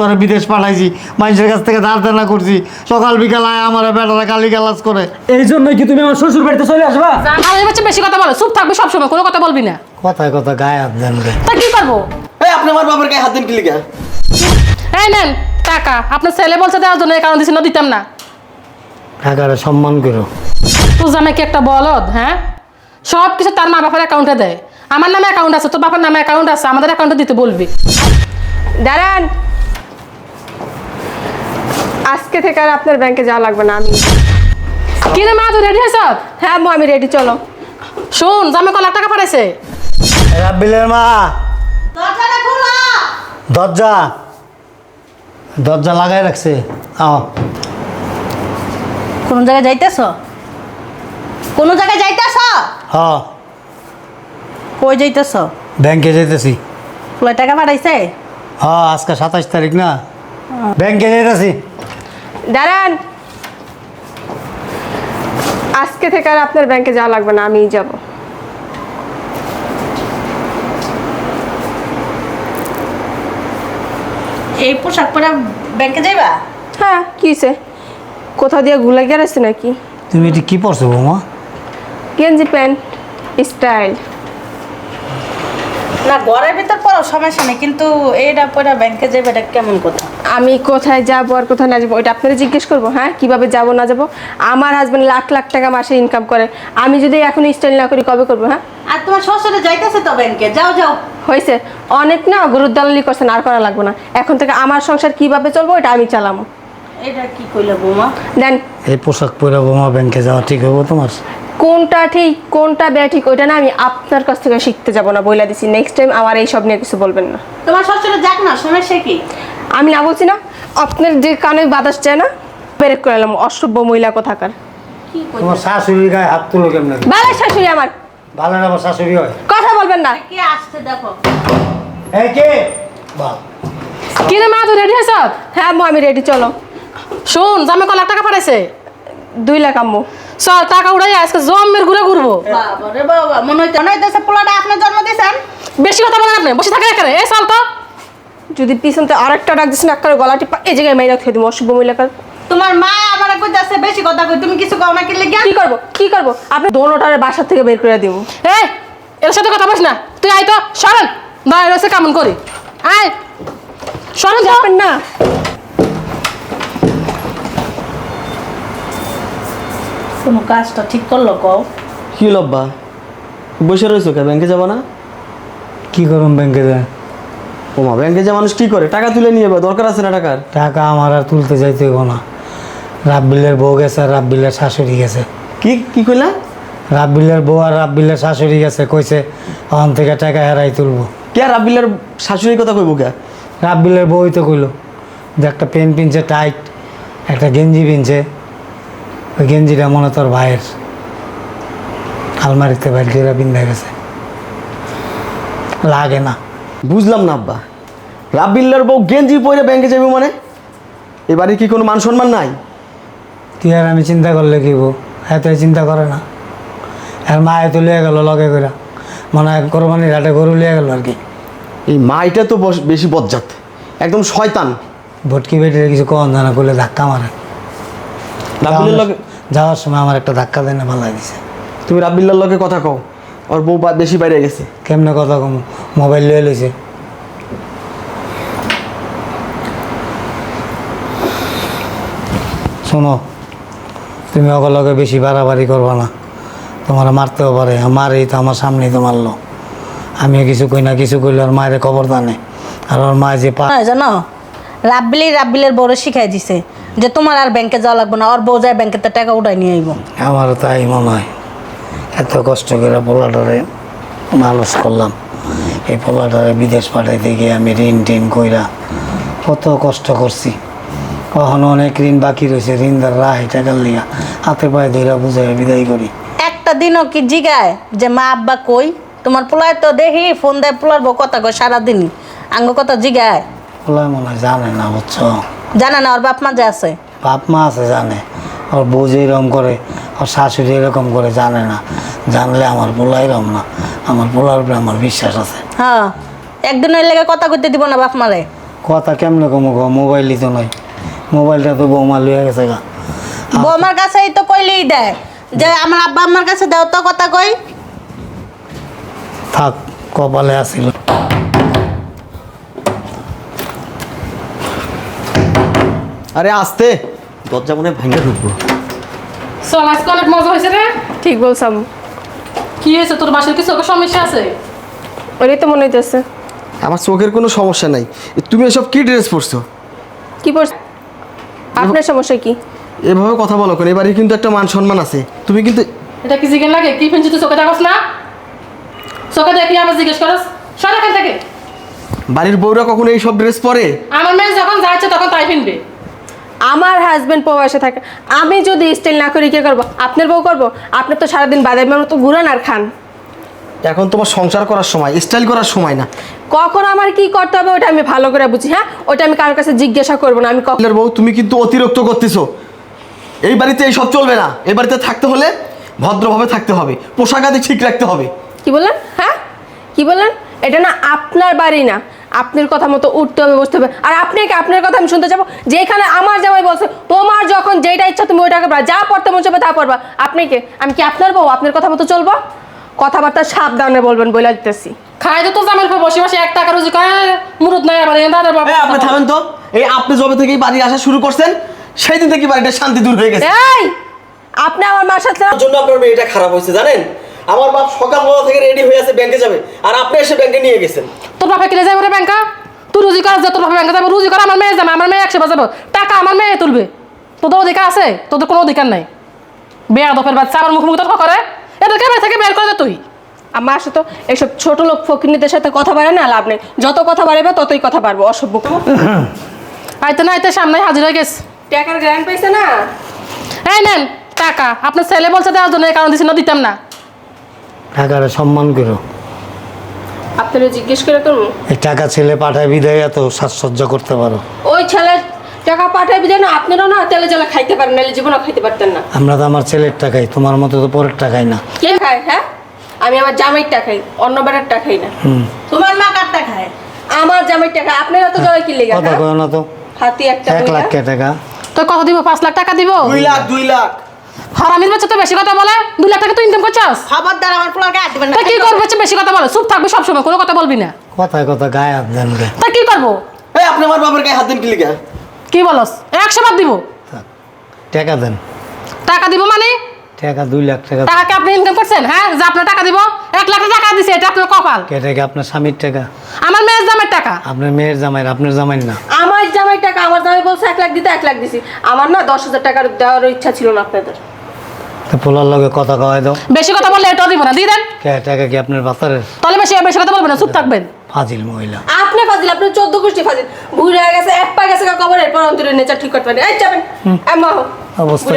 তোরা বিদেশ পাঠাইছি মানুষের কাছ থেকে ধার দেনা করছি। সকাল বিকাল আয় আমার বেটারা কালি গালাজ করে। এই জন্যই কি তুমি আমার শ্বশুর বাড়িতে চলে আসবা? আর এই বাচ্চা বেশি কথা বলো চুপ থাকবে সবসময় কোনো কথা বলবি না। কথায় কথা গায়ে হাত দেন। তা কি করব? এই আপনি আমার বাবার গায়ে হাত দিন কি লিগা? এই নেন টাকা। আপনার ছেলে বলছে দেওয়ার জন্য এই কারণ দিছি না দিতাম না। টাকারে সম্মান করো। তোর জামাই কি একটা বলদ হ্যাঁ? সব কিছু তার মা বাবার অ্যাকাউন্টে দেয়। আমার নামে অ্যাকাউন্ট আছে তোর বাবার নামে অ্যাকাউন্ট আছে আমাদের অ্যাকাউন্টে দিতে বলবি। দাঁড়ান আজকে থেকে আর আপনার ব্যাংকে যাওয়া লাগবে না আমি কি রে মা তুই রেডি হয়েছ হ্যাঁ আম্মু আমি রেডি চলো। শুন জামাই ক লাখ টাকা পাঠাইছে রাব্বিলের মা। দরজা। দরজা লাগাই রাখছে। আও। কোন জায়গায় যাইতেছ? কোন জায়গায় যাইতেছ? হ। কই যাইতেছ? ব্যাংকে যাইতেছি। ফুলের টাকা পাঠাইছে? হ আজকে সাতাশ তারিখ না। ব্যাংকে যেতেছি দাঁড়ান। আজকে থেকে আর আপনার ব্যাংকে যাওয়া লাগবে না আমিই যাব। এই পোশাক পরে ব্যাংকে যাইবা? হ্যাঁ কি হয়েছে কোথাও দিয়ে ঘুলে গেছে নাকি? তুমি এটি কি পরছো বৌমা? গেঞ্জি প্যান্ট স্টাইল। না ঘরের ভিতর পড়ো সমস্যা নেই কিন্তু এটা পরে ব্যাংকে যাইবে এটা কেমন কথা? আমি কোথায় যাব আর কোথায় না যাব ওইটা আপনারা জিজ্ঞেস করব হ্যাঁ? কীভাবে যাব না যাব? আমার হাজব্যান্ড লাখ লাখ টাকা মাসে ইনকাম করে। আমি যদি এখন স্টাইল না করি কবে করব হ্যাঁ? আর তোমার শ্বশুরে যাইতেছে তো ব্যাংকে? যাও যাও। হয়েছে। অনেক না গরুর দালালি করছেন আর করা লাগবে না। এখন থেকে আমার সংসার কীভাবে চলবো এটা আমি চালামো। এটা কি কইলে বৌমা? দেন। এই পোশাক পরে বোমা ব্যাংকে যাওয়া ঠিক হব তোমার? কোনটা ঠিক কোনটা বে ঠিক ওইটা না আমি আপনার কাছ থেকে শিখতে যাব না বইলা দিছি। নেক্সট টাইম আমার এই সব নিয়ে কিছু বলবেন না। তোমার শ্বশুরে যাক না সমস্যা কি? আমি না বলছি না আপনার যে কানে বাতাস চায় না পেরেক করে এলাম অসভ্য মহিলা কোথাকার। তোমার শাশুড়ির গায়ে হাত তুলো কেমন? বালা শাশুড়ি আমার। ভালো না আমার শাশুড়ি হয়? কথা বলবেন না। কে আসছে দেখো। এই কে? বাহ কি রে মা তুই রেডি হয়েছ হ্যাঁ আমি রেডি চলো। শুন জামাই ক লাখ টাকা পাঠাইছে? দুই লাখ আম্মু। চল টাকা উড়াই আজকে জমের ঘুরে ঘুরবো। বাবা রে বাবা মনে হইতে মনে হইতেছে পোলাটা আপনি জন্ম দিয়েছেন। বেশি কথা বলেন আপনি বসে থাকেন এখানে। এই চল তো। যদি পিছন থেকে আরেকটা ডাক দিস না একটা গলাটি এই জায়গায় মেয়ে খেয়ে দিব অসভ্য মহিলাকার তোমার মা আমার কইতাছে বেশি কথা কই তুমি কিছু কও না কি লেগে? কি করব? কি করব? আপনি দোনোটারে বাসার থেকে বের করে দিব। এই এর সাথে কথা বলিস না। তুই আয় তো সরেন দাঁড়ায় রয়েছে কেমন করি। আয়। যাও যাবেন না। কোনো কাজটা ঠিক করল কও। কি লব্বা বসে রয়েছো কে ব্যাংকে যাব না? কি করুন ব্যাংকে যায়? ও মা ব্যাংকে যা মানুষ কি করে? টাকা তুলে নিয়ে যাবে দরকার আছে না টাকার? টাকা আমার আর তুলতে যাইতে হইব না। রাব্বিলের বউ গেছে আর রাব্বিলের শাশুড়ি গেছে। কি? কি কইলা? রাব্বিলের বউ আর রাব্বিলের শাশুড়ি গেছে কইছে ওখান থেকে টাকা হেরাই তুলবো। কে আর আব্বিলের শাশুড়ির কথা কইবো কে? রাব্বিলের বউই তো কইলো যে একটা পেন পিনছে টাইট একটা গেঞ্জি পিনছে। ওই গেঞ্জিটা মনে তোর ভাইয়ের। আলমারিতে বাইর করে পিন্ধা গেছে। লাগে না। বুঝলাম না আব্বা। রাব্বিল্লার বউ গেঞ্জি পরে ব্যাংকে যাবে মানে? এবারে কি কোনো মান সম্মান নাই? তুই আর আমি চিন্তা করলে কি বউ? এত চিন্তা করে না। আর মা তো লিয়ে গেল লগে করে মনে হয় কোরবানির হাটে গরু লিয়ে গেল আর কি। এই মাইটা তো বেশি বজ্জাত। একদম শয়তান। ভটকি বেটির কিছু কম জানা করলে ধাক্কা মারে। লগে যাওয়ার সময় আমার একটা ধাক্কা দেয় না ভালো দিছে। তুমি রাব্বিল্লার লগে কথা কও। ওর বউ বেশি বাইরে গেছে। কেমনে কথা কম? মোবাইল লয়ে লইছে। শোনো তুমি অগলগে বেশি বাড়াবাড়ি করবা না। তোমার মারতেও পারে আমার এই তো আমার সামনেই তো মারলো। আমি কিছু কই না কিছু কইলে ওর মায়ের খবর জানে। আর ওর মায়ে যে পা হ্যাঁ জানো রাব্বিলি রাব্বিলের বড় শিখাই দিছে যে তোমার আর ব্যাংকে যাওয়া লাগবে না আর বউ যায় ব্যাংকেতে টাকা উঠাই নিয়ে আইব। আমারও তাই মনে হয়। এত কষ্ট করে পোলাটারে মানুষ করলাম। এই পোলাটারে বিদেশ পাঠাইতে গিয়ে আমি ঋণ টিন কইরা কত কষ্ট করছি। কখনো অনেক ঋণ বাকি রয়েছে ঋণদার রায় টাকার লিয়া হাতে পায়ে ধইরা বুঝাই বিদায় করি। একটা দিনও কি জিগায় যে মা আব্বা কই? তোমার পোলায় তো দেখি ফোন দেয় পোলার বউ কথা কয় সারাদিনই। আঙ্গ কথা জিগায়। পোলায় মনে হয় জানে না বুঝছ? জানে না ওর বাপ মা যে আছে? বাপ মা আছে জানে। ওর বউ যে এরকম করে ওর শাশুড়ি এরকম করে জানে না। জানলে আমার পোলা এরকম না। আমার পোলার উপরে আমার বিশ্বাস আছে। হ্যাঁ। একদিন ওই লেগে কথা কইতে দিব না বাপ মারে। কথা কেমনে কমো গো? মোবাইলই তো নয় মোবাইলটা তো বৌমা লুয়ে গেছে গা। বৌমার কাছেই তো কইলেই দেয় যে আমার আব্বা আমার কাছে দেও তো কথা কই। থাক কপালে আসিল আরে আস্তে দরজা মনে ভেঙে ঢুকবো। চল আজকে অনেক মজা হয়েছে রে। ঠিক বলছাম। কি হয়েছে তোর বাসার কিছু ওকে সমস্যা আছে? ওটাই তো মনে হইতেছে। আমার চোখের কোনো সমস্যা নাই। তুমি এসব কি ড্রেস পরছো? কি পড়ছ আপনার সমস্যা কি? এভাবে কথা বলো কেন? এবারে কিন্তু একটা মান সম্মান আছে। তুমি কিন্তু এটা কি জিজ্ঞেস লাগে? কি ফেলছি তুই চোখে দেখস না? চোখে দেখি আবার জিজ্ঞেস করস? সর এখান থেকে। বাড়ির বউরা কখনো এই সব ড্রেস পরে? আমার মেয়ে যখন যাচ্ছে তখন তাই ফিনবে। আমার হাজবেন্ড প্রবাসে থাকে। আমি যদি স্টাইল না করি কি করব? আপনার বউ করব? আপনি তো সারাদিন বাদামের মতো ঘুরান আর খান। এখন তোমার সংসার করার সময় স্টাইল করার সময় না। কখন আমার কি করতে হবে ওটা আমি ভালো করে বুঝি হ্যাঁ? ওটা আমি কারোর কাছে জিজ্ঞাসা করব না আমি কখন বউ তুমি কিন্তু অতিরিক্ত করতেছো। এই বাড়িতে এইসব চলবে না। এই বাড়িতে থাকতে হলে ভদ্রভাবে থাকতে হবে। পোশাক আদি ঠিক রাখতে হবে। কি বললেন? হ্যাঁ? কি বললেন? এটা না আপনার বাড়ি না। আপনার কথা মতো উঠতে হবে বসতে হবে। আর আপনি কি আপনার কথা আমি শুনতে যাব? যেখানে আমার জামাই বলছে তোমার যখন যেটা ইচ্ছা তুমি ওইটাকে যা পড়তে মন চাবে তা পড়বা। আপনি কে? আমি কি আপনার বউ? আপনার কথা মতো চলবো? কথাবার্তা সাবধানে বলবেন বলে দিতেছি। খাই তো তোর জামের উপর বসে বসে এক টাকা রুজি করে মুরুদ নাই আবার দাদা বাবা আপনি থামেন তো। এই আপনি যবে থেকে বাড়ি আসা শুরু করছেন সেই দিন থেকে বাড়িটা শান্তি দূর হয়ে গেছে। এই আপনি আমার মার সাথে জন্য আপনার মেয়েটা খারাপ হয়েছে জানেন? আমার বাপ সকালবেলা থেকে রেডি হয়ে আছে ব্যাংকে যাবে। আর আপনি এসে ব্যাংকে নিয়ে গেছেন। তোর বাপা কিনে যাবে রে ব্যাংকা তুই রুজি কর যা তোর বাপা ব্যাংকে যাবে রুজি কর আমার মেয়ে যাবে আমার মেয়ে একশো বাজাবো। টাকা আমার মেয়ে তুলবে। তোদের অধিকার আছে তোদের কোনো অধিকার নাই। বেয়া দফের বাচ্চা আমার মুখোমুখি তর্ক করে। এদেরকে বাড়ি থেকে বের করে দে তুই? আমার সাথে এসব ছোট লোক ফকিরনিদের সাথে কথা বাড়ে না লাভ নেই। যত কথা বাড়বে ততই কথা পারব অসভ্য আইতে না আইতে সামনে হাজির হয়ে গেছে। টাকার গ্র্যান্ড পাইছে না? এই নেন টাকা। আপনার ছেলে বলছে দেওয়ার জন্য কারণ দিছি না দিতাম না। টাকাটা সম্মান করো। আপনারা জিজ্ঞেস করে করব? এই টাকা ছেলে পাঠায় বিদায় এত সাজসজ্জা করতে পারো। ওই ছেলে টাকা পাঠাবি যেন আপনারও না তেলে জলে খাইতে পারেন নাহলে জীবনও খাইতে পারতেন না। আমরা তো আমার ছেলের টাকাই তোমার মতো তো পরের টাকাই না। কে খায় হ্যাঁ? আমি আমার জামাইর টাকাই অন্য বেড়ার টাকাই না। হুম। তোমার মা কাটটা খায়? আমার জামাইর টাকা আপনারা তো জয় কি লেগে কথা কয় না তো। হাতি একটা এক লাখ কে টাকা? তো কত দিব? পাঁচ লাখ টাকা দিব? দুই লাখ দুই লাখ। হারামির বাচ্চা তো বেশি কথা বলে দু লাখ টাকা তুই ইনকাম করছাস? খবরদার আমার পোলার গায়ে দিবেন না কি করব? বেশি কথা বলে চুপ থাকবে সবসময় কোনো কথা বলবি না। কথায় কথা গায়ে হাত দেন তা কি করব? এই আপনি আমার বাবার গায়ে হাত দিন কি লিখা কি বলস? একশো বার দিব। টাকা দেন। টাকা দিব মানে? টাকা দুই লাখ টাকা। টাকা কি আপনি ইনকাম করছেন হ্যাঁ? যে আপনার টাকা দিব এক লাখ টাকা দিছে এটা আপনার কপাল। কে টাকা আপনার স্বামীর টাকা? আমার মেয়ের জামের টাকা। আপনার মেয়ের জামাইয়ের আপনার জামাইয়ের না। আমার জামাই টাকা আমার জামাই বলছে এক লাখ দিতে এক লাখ দিছি। আমার না দশ হাজার টাকার দেওয়ার ইচ্ছা ছিল না আপনাদের। তো পোলার লগে কথা কয় দাও। বেশি কথা বললে এটাও দিব না দিয়ে দেন। কে টাকা কি আপনার বাতারের তাহলে বেশি বেশি কথা বলবেন না চুপ থাকবেন। ফাজিল মহিলা। আপনি ফাজিল আপনি চোদ্দ গোষ্ঠী ফাজিল। ভুল গেছে এক পা গেছে কবর এরপর অন্তরের নেচার ঠিক করতে পারেন। এই যাবেন এমা অবস্থা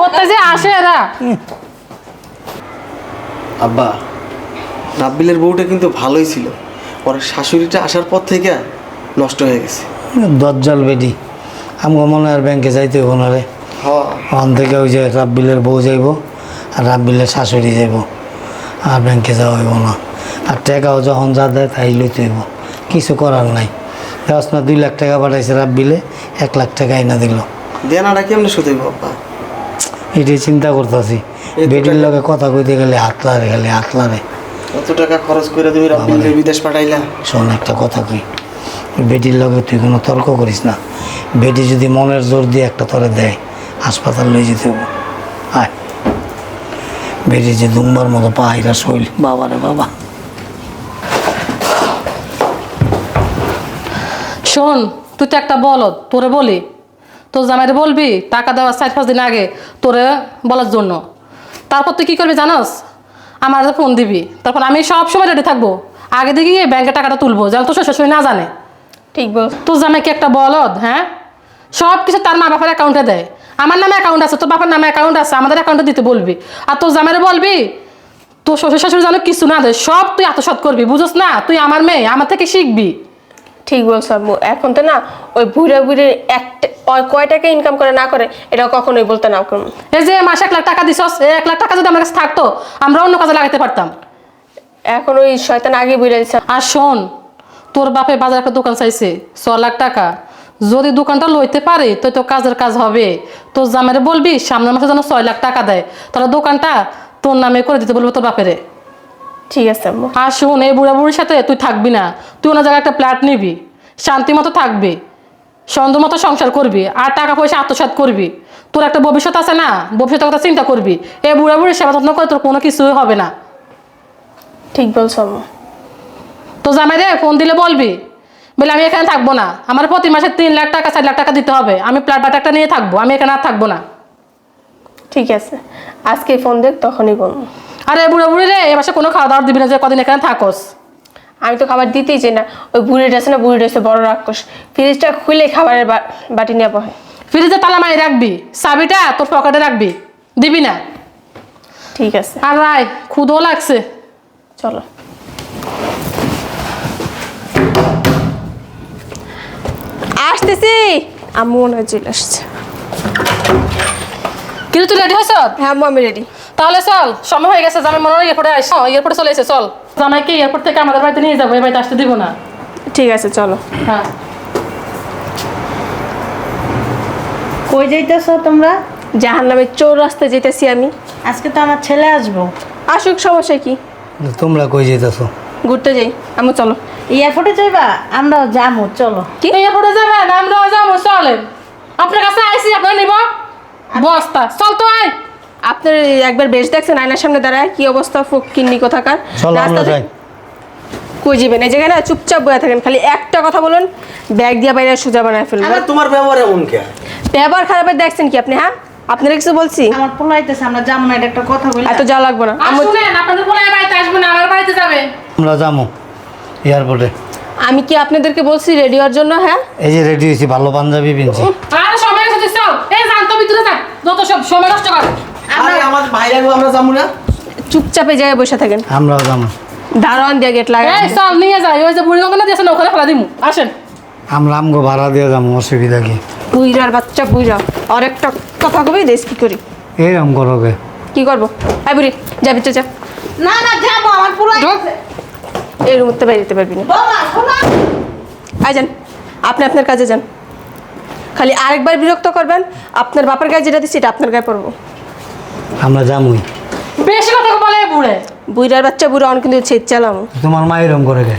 করতে যে আসে এরা? আব্বা রাব্বিলের বউটা কিন্তু ভালোই ছিল। ওর শাশুড়িটা আসার পর থেকে নষ্ট হয়ে গেছে। দজ্জাল বেডি আমগো মনে আর ব্যাংকে যাইতে হব না রে। হ্যাঁ। ওখান থেকে ওই যে রাব্বিলের বউ যাইব আর রাব্বিলের শাশুড়ি যাইব আর ব্যাংকে যাওয়া হইব না। আর টাকাও যখন যা দেয় তাই লইতে হইব। কিছু করার নাই। দেওয়াস না দুই লাখ টাকা পাঠাইছে রাব্বিলে এক লাখ টাকা আইনা দিল। দেনাটা কেমনে শুধু আব্বা? এটাই চিন্তা করতেছি। বেটির লগে কথা কইতে গেলে হাত হাতলারে গেলে হাত হাতলারে। কত টাকা খরচ করে তুমি রাব্বিলের বিদেশ পাঠাইলা। শোন একটা কথা কই। বেটির লগে তুই কোনো তর্ক করিস না। বেটি যদি মনের জোর দিয়ে একটা তরে দেয় হাসপাতাল লয়ে যেতে হব আয়। বেটি যে দুম্বার মতো পাহাইরা শৈল। বাবারে বাবা। শোন তুই তো একটা বলদ তোরে বলি। তোর জামাইরে বলবি টাকা দেওয়ার চার পাঁচ দিন আগে তোরে বলার জন্য। তারপর তুই কী করবি জানোস? আমার ফোন দিবি। তারপর আমি সব সময় রেডি থাকব। আগে দিকে গিয়ে ব্যাংকে টাকাটা তুলবো যেন তোর শ্বশুর না জানে। ঠিক বল তোর জামাই কি একটা বলদ হ্যাঁ? সব কিছু তার মা বাবার অ্যাকাউন্টে দেয়। আমার নামে অ্যাকাউন্ট আছে তোর বাবার নামে অ্যাকাউন্ট আছে আমাদের অ্যাকাউন্টে দিতে বলবি। আর তোর জামাইরে বলবি তোর শ্বশুর শাশুড়ি যেন কিছু না দেয় সব তুই আত্মসৎ করবি বুঝোস না? তুই আমার মেয়ে আমার থেকে শিখবি। ঠিক বলছো আম্মু এখন তো না ওই বুড়ে বুড়ে একটা ওই কয় টাকা ইনকাম করে না করে এটা কখনোই বলতে না করুন। এই যে মাসে এক লাখ টাকা দিছস এক লাখ টাকা যদি আমার কাছে থাকতো আমরা অন্য কাজে লাগাতে পারতাম। এখন ওই শয়তান আগে বুড়ে দিচ্ছে আর শোন তোর বাপে বাজার একটা দোকান চাইছে ছ লাখ টাকা। যদি দোকানটা লইতে পারে তো তো কাজের কাজ হবে। তোর জামাইরে বলবি সামনের মাসে যেন ছয় লাখ টাকা দেয়। তাহলে দোকানটা তোর নামে করে দিতে বলব তোর বাপেরে। ঠিক আছে আম্মু। আর শোন এই বুড়া বুড়ির সাথে তুই থাকবি না। তুই ওনার জায়গায় একটা ফ্ল্যাট নিবি। শান্তি মতো থাকবি। সুন্দর মতো সংসার করবি। আর টাকা পয়সা আত্মসাৎ করবি। তোর একটা ভবিষ্যৎ আছে না? ভবিষ্যতের কথা চিন্তা করবি। এই বুড়া বুড়ির সেবা যত্ন করে তোর কোনো কিছুই হবে না। ঠিক বলছো আম্মু। তো জামাই রে ফোন দিলে বলবি। বলে আমি এখানে থাকব না। আমার প্রতি মাসে তিন লাখ টাকা চার লাখ টাকা দিতে হবে। আমি ফ্ল্যাট বাটা একটা নিয়ে থাকব। আমি এখানে আর থাকব না। ঠিক আছে। আজকে ফোন দেখ তখনই বলব। আরে বুড়ো বুড়ি রে এ মাসে কোনো খাওয়া দাওয়া দিবি না যে কদিন এখানে থাকোস। আমি তো খাবার দিতেই চাই না। ওই বুড়িটা আছে না বুড়িটা হচ্ছে বড় রাক্ষস। ফ্রিজটা খুলে খাবারের বাটি নিয়ে বহে ফ্রিজে তালা মারি রাখবি চাবিটা তোর পকেটে রাখবি দিবি না? ঠিক আছে। আর রায় ক্ষুদও লাগছে। চলো। আসতেছি। আম্মু মনে হয় চলে আসছে। কিন্তু তুই রেডি হয়েছ? হ্যাঁ আম্মু আমি রেডি তাহলে চল সময় হয়ে গেছে জামাই মনে হয় এয়ারপোর্টে আস এয়ারপোর্টে চলে এসে চল। জামাইকে এয়ারপোর্ট থেকে আমাদের বাড়িতে নিয়ে যাব? এই বাড়িতে আসতে দিব না? ঠিক আছে চলো। হ্যাঁ। কই যাইতেছো তোমরা? জাহান নামে চোর রাস্তায় যেতেছি আমি। আজকে তো আমার ছেলে আসব। আসুক সমস্যা কি? তোমরা কই যেতেছো ঘুরতে যাই আমি চলো। এয়ারপোর্টে যাইবা? আমরাও যাব চলো। কি? এয়ারপোর্টে যাবেন আমরাও যাব চলেন। আপনার কাছে আইসি আপনার নিব। বস্তা। চল তো আয়। আপনার একবার বেশ দেখছেন আয়নার সামনে দাঁড়ায় কি অবস্থা ফকিন্নি কোথাকার? রাস্তাতে- কই যাবেন? এই জায়গায় না চুপচাপ বয়ে থাকেন খালি একটা কথা বলুন ব্যাগ দিয়ে বাইরে সোজা বানায় ফেলব। তোমার ব্যবহার এমন কে? ব্যবহার খারাপের দেখছেন কি আপনি হ্যাঁ? আপনারা কিছু বলছি? আমার পোলাইতেছে আমরা যাব না এটা একটা কথা বলি। এত যা লাগবে না। শুনেন আপনাদের বলে বাড়িতে আসবেন আমার বাড়িতে যাবেন আমরা যাব এয়ারপোর্টে। আমি কি আপনাদেরকে বলছি রেডি হওয়ার জন্য হ্যাঁ? এই যে রেডি হয়েছি ভালো পাঞ্জাবি পিনছি। আর সময় চল। এই জান তো ভিতরে থাক যত সব সময় নষ্ট কর। আরে আমার ভাই লাগবে আমরা যাব না? চুপচাপ জায়গায় বসে থাকেন। আমরা যাব। দারোয়ান দিয়ে গেট লাগাই এই চল নিয়ে যাই। ওই যে বুড়ি গঙ্গা দিয়েছেন ওখানে ফেলা দিমু। আসেন। আমরা আমগো ভাড়া দিয়ে যাব অসুবিধা কি? বুইরার বাচ্চা বুইরা আর একটা কথা কবি দেশ কি করি? এরম করবে। কি করব? আই বুড়ি যা ভিতরে যা। না না যাব আমার পোলাইতেছে এই রুমতে বাইরে যেতে পারবি না। আই যান আপনি আপনার কাজে যান। খালি আরেকবার বিরক্ত করবেন আপনার বাপের গায়ে যেটা দিচ্ছি এটা আপনার গায়ে পড়ব আমরা যামুই। বেশি কথা বলে বুড়ে। বুইরার বাচ্চা বুড়ো অন কিন্তু ছেদ চালাম। তোমার মা এরম করে গে।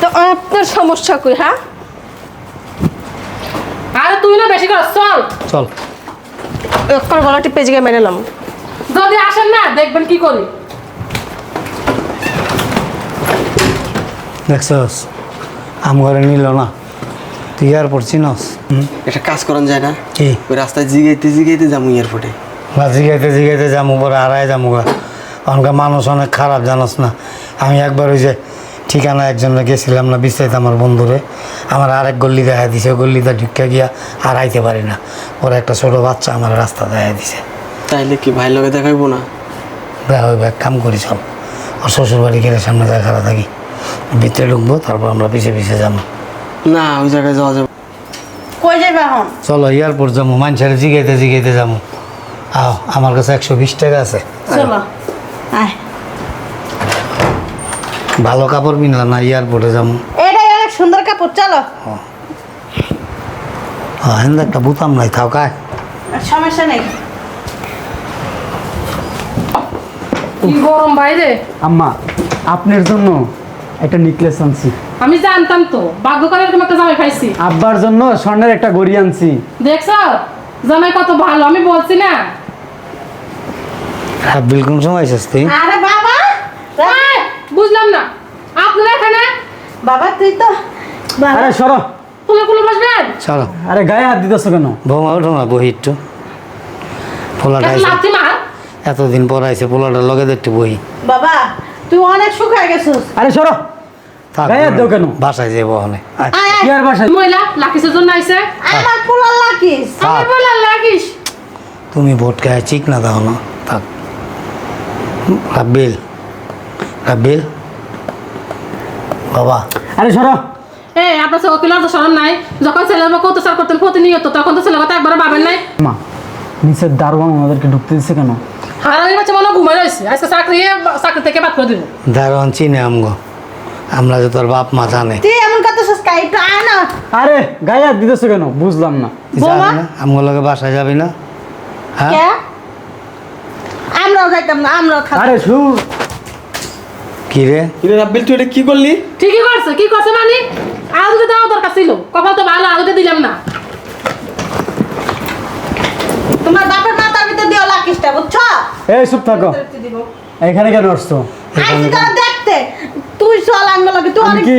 তো আপনার সমস্যা কই হ্যাঁ? আরে তুই না বেশি কর চল। চল। একবার গলা টিপে জায়গায় মেরেলাম যদি আসেন না দেখবেন কি করি। দেখছস? আম ঘরে নিল না। তুই এয়ারপোর্ট চিনস? হুম? একটা কাজ করান যায় না কি? ওই রাস্তায় জিগাইতে জিগাইতে যাব এয়ারপোর্টে। বা জিগাইতে জিগাইতে যামু পরে হারাই যামু গা ওখানকার মানুষ অনেক খারাপ জানোস না? আমি একবার ওই যে ঠিকানা একজনে গেছিলাম না বিস্তারিত আমার বন্ধুরে। আমার আরেক গল্লি দেখা দিছে ওই গল্লিতে ঢুকে গিয়া হারাইতে পারি না। ওরা একটা ছোট বাচ্চা আমার রাস্তা দেখা দিছে। তাইলে কি ভাই লগে দেখাইবো না? দেখা এক কাম করি চল। ওর শ্বশুর বাড়ি গেলে সামনে দেখা থাকি। ভিতরে ঢুকবো তারপর আমরা পিছিয়ে পিছিয়ে যাব না ওই জায়গায় যাওয়া যাবে। কই যাইবা এখন? চলো এয়ারপোর্ট যাব মানুষের জিগাইতে জিগাইতে যাব আও আমার কাছে একশো বিশ টাকা আছে। চলো। আয়। ভালো কাপড় কিনলাম না এয়ারপোর্টে যাব। এটাই অনেক সুন্দর কাপড় চলো। হ্যাঁ একটা বুতাম নাই থাও কায় সমস্যা নেই। কি গরম বাইরে? আম্মা আপনার জন্য একটা নেকলেস আনছি। আমি জানতাম তো ভাগ্য করে এরকম একটা জামাই পাইছি। আব্বার জন্য স্বর্ণের একটা গড়ি আনছি। দেখছ? জামাই কত ভালো আমি বলছি না। হাবিল কোন সময় আছিস তুই? আরে বাবা! এই, বুঝলাম না। আপনারা এখানে? বাবা তুই তো আরে সরো। ফুলে ফুলে বসবেন চলো আরে গায়ে হাত দিতেছো কেন? বৌমা ওঠো না বহি একটু। পোলাটা আইছে লাথি মার। এতদিন পর আইছে পোলাটার লগে তো একটু বহি। বাবা তুই অনেক শুকায় গেছিস। আরে সরো। গায়ে হাত দাও কেন? বাসায় আয়। আয় কি আর বাসায়? মহিলা লাকিসের জন্য আইছে। আমার পোলার আমার তুমি ভোট খায় ঠিক না দাও না থাক। রাব্বিল রাব্বিল বাবা। আরে সরো। এই আপনার সে ওকিল তো স্মরণ নাই। যখন ছেলের বাবা কত সার করতেন প্রতিনিয়ত তখন তো ছেলে কথা একবার ভাবেন নাই। মা নিচের দারোয়ান ওনাদেরকে ঢুকতে দিচ্ছে কেন? হারানি বাচ্চা মনে ঘুমাই রয়েছে। আজকে চাকরি চাকরি থেকে বাদ করে দিব দারোয়ান চিনে আমগো। আমরা যে তোর বাপ মা জানে। তুই এমন কথা একটু আয় না। আরে গায়ে হাত দিতেছো কেন? বুঝলাম না। বৌমা? যাবি না আমার লগে বাসায় যাবি না? হ্যাঁ? আমরাও যাইতাম না আমরাও আরে কি রে রাব্বিল তুই এটা কি করলি? ঠিকই করছে কি করছে মানে? দেওয়া দরকার ছিল। কপাল তো ভালো দিলাম না। তোমার বাপের মাথার ভিতর দিও লাকিসটা বুঝছ? এই চুপ থাকো। এখানে কেন আসছো? দেখতে। তুই চল আঙ্গ লাগে তুই কি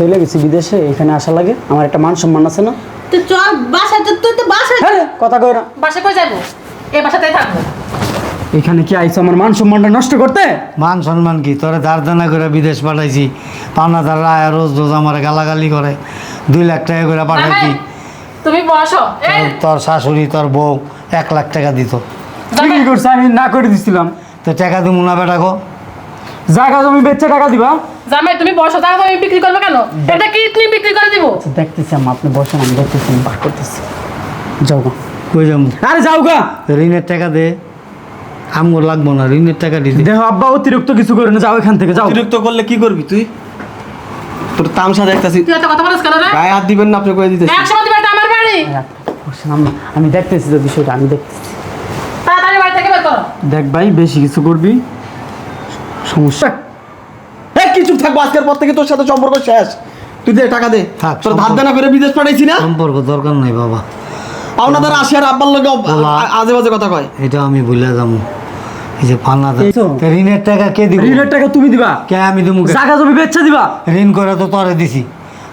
চলে গেছি? বিদেশে এখানে আসা লাগে। আমার একটা মান সম্মান আছে না? তুই চল বাসায় তো তুই তো বাসায় হ্যাঁ কথা কই না। বাসে কই যাব? এই বাসাতেই থাকব। এখানে কি আইছো আমার মান সম্মানটা নষ্ট করতে? মান সম্মান কি? তোরে ধার দেনা করে বিদেশ পাঠাইছি। পাওনা তারা আয়া রোজ রোজ আমার গালাগালি করে। দুই লাখ টাকা করে পাঠাইছি তুমি বসো। তোর- শাশুড়ি তোর বউ এক লাখ টাকা দিত। কি করছে? আমি না করে দিছিলাম। তো টাকা দিব না বেটা গো। জায়গা জমি বেচে টাকা দিবা? জামাই তুমি বসো। তাহলে তুমি বিক্রি করবে কেন? এটা কি তুমি বিক্রি করে দিব। দেখতেছি আম্মা আপনি বসেন আমি দেখতেছি আমি বার করতেছি। যাও গা। কই যাব? আরে যাও গা। ঋণের টাকা দে। আমগো লাগবো না ঋণের টাকা দিতে দেখো আব্বা অতিরিক্ত কিছু করে না যাও এখান থেকে যাও। অতিরিক্ত করলে কি করবি তুই? তোর তামসা দেখতাছি। তুই এত কথা কেন রে? গায়ে হাত দিবেন না আপনি করে দিতেছি। একশো দিবে এটা আমার বাড়ি। আমি দেখতেছি তো বিষয়টা আমি দেখতেছি। তাড়াতাড়ি বাড়ি থেকে বের করো। দেখ ভাই বেশি কিছু করবি? সমস্যা। কিছু থাকব? আজকের পর থেকে তোর সাথে সম্পর্ক শেষ। তুই দে টাকা দে। তোর ধার দেনা করে বিদেশ পাঠাইছি না? সম্পর্ক দরকার নাই বাবা। পাওনা তারা আসে আর আব্বার লগে আজে বাজে কথা কয়। এটা আমি ভুলে যাব। এই যে এই ঋণের টাকা কে দিব? ঋণের টাকা তুমি দিবা। কে আমি দিব জায়গা জমি বেচে দিবা। ঋণ করে তো তরে দিছি।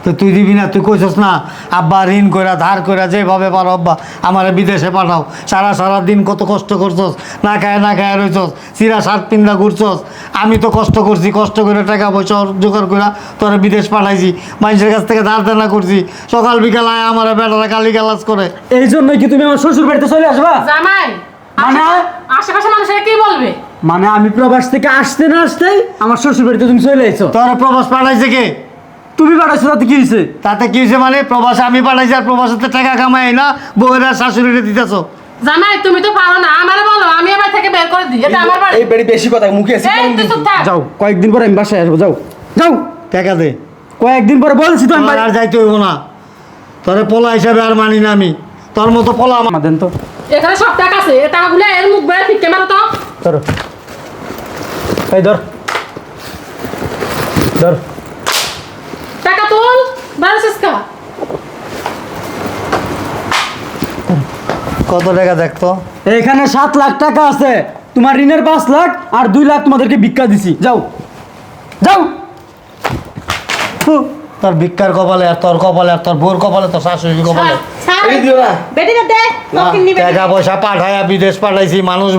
তো তুই দিবি না তুই কইছস না আব্বা ঋণ করে ধার করে যেভাবে পারো আব্বা আমার বিদেশে পাঠাও। সারা সারা দিন কত কষ্ট করছস না খায় না খায় রইছস চিরা শার্ট পিন্দা ঘুরছস। আমি তো কষ্ট করছি কষ্ট করে টাকা পয়সা জোগাড় করে তোরে বিদেশ পাঠাইছি মানুষের কাছ থেকে ধার দেনা করছি। সকাল বিকাল আয় আমার বেটারা গালি গালাজ করে। এই জন্যই কি তুমি আমার শ্বশুর বাড়িতে চলে আসবা? জামাই মানে? আশেপাশে মানুষেরা কি বলবে? মানে আমি প্রবাস থেকে আসতে না আসতেই আমার শ্বশুর বাড়িতে তুমি চলে এসো। তোর প্রবাস পাঠাইছে কে? তুমি পাঠাইছো তাতে কি হয়েছে তাতে কি হয়েছে মানে? প্রবাসে আমি পাঠাইছি আর প্রবাসেতে টাকা কামাই না বউয়েরা শাশুড়িরে দিতেছ। জামাই তুমি তো পারো না আমারে বলো আমি এবার থেকে বের করে দিই এটা আমার বাড়ি। এই বেড়ি বেশি কথা মুখে থাক। যাও কয়েকদিন পরে আমি বাসায় আসব যাও। যাও। টাকা দে। কয়েকদিন পরে বলছি তো আমি আর যাইতে হইব না। তোরে পোলা হিসাবে আর মানি না আমি। তোর মতো পোলা আমার আমার দেন তো। এখানে সব টাকা আছে এ টাকাগুলো এর মুখ বেড়ে ফিকে মারো তো। ধরো। এই ধর। ধর। টাকা তুল বারোশিস কা কত টাকা দেখতো? এখানে সাত লাখ টাকা আছে। তোমার ঋণের পাঁচ লাখ আর দুই লাখ তোমাদেরকে ভিক্ষা দিছি। যাও। যাও। ফু, তোর ভিক্ষার কপালে আর তোর কপালে আর তোর বোর কপালে তোর শাশুড়ি কপালে। এই দিও না। বেটিটা দে ফকির নিবে। টাকা পয়সা বিদেশ পাঠাইছি মানুষ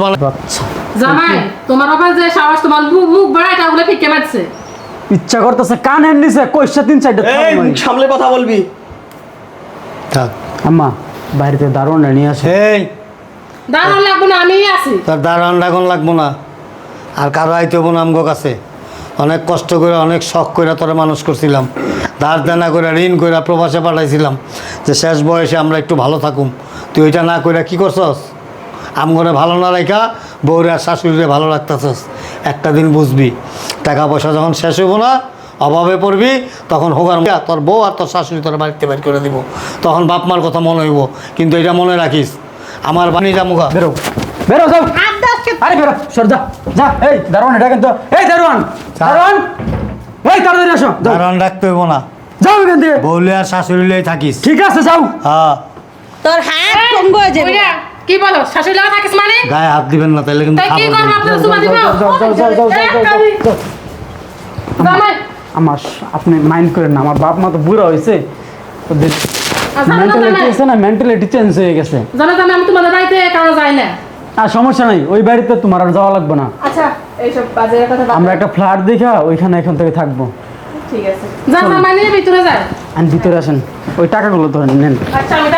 জামাই তোমার আবার যে সাহস তোমার মুখ মুখ বেড়ে টাকাগুলো ফিকে মারছে। ইচ্ছা করতেছে কানের নিচে কইসা তিন চারটা এই সামলে কথা বলবি। থাক। আম্মা বাড়িতে দারুণ নিয়ে আসে। এই। দাঁড়ান লাগবো না আমিই আছি। তোর দারোয়ান ডাকন লাগবো না। আর কারও আইতে হব না আমগো কাছে। অনেক কষ্ট করে অনেক শখ করে তোরা মানুষ করছিলাম। ধার দেনা করে ঋণ করে প্রবাসে পাঠাইছিলাম। যে শেষ বয়সে আমরা একটু ভালো থাকুম। তুই ওইটা না করে কি করছস? আমগরে ভালো না রাখা বউরে আর শাশুড়িরে ভালো রাখতেছস একটা দিন বুঝবি। টাকা পয়সা যখন শেষ হইব না অভাবে পড়বি তখন হোগার তোর বউ আর তোর শাশুড়ি তোর বাড়িতে বের করে দিব। তখন বাপ মার কথা মনে হইব। কিন্তু এটা মনে রাখিস আমার বাণী জামুকা বেরো। বেরো যাও। আরে বেরো সর যা যা। এই দারোয়ান এটা কিন্তু এই দারোয়ান যা। দারোয়ান। এই তাড়াতাড়ি আসো দারণ রাখতে হইব না। যাও এখান থেকে। বউলে আর শাশুড়ি লই থাকিস। ঠিক আছে যাও। হ্যাঁ। তোর হাত কমবো হয়ে যাবে। কি বলো শাশুড়ি লাগা থাকিস মানে? গায়ে হাত দিবেন না তাহলে কিন্তু কি করব সুমা আমার আপনি মাইন্ড করেন না আমার বাপ মা তো বুড়া হইছে। না মেন্টালিটি চেঞ্জ হয়ে গেছে। আমি কারও যাই না। সমস্যা নাই ওই বাড়িতে তোমার আর যাওয়া লাগবে না। আচ্ছা, আমরা একটা ফ্ল্যাট দেখা ওইখানে এখন থেকে থাকব। ভিতরে যান আমি ভিতরে আসেন ওই টাকাগুলো ধরেন নেন। আচ্ছা আমি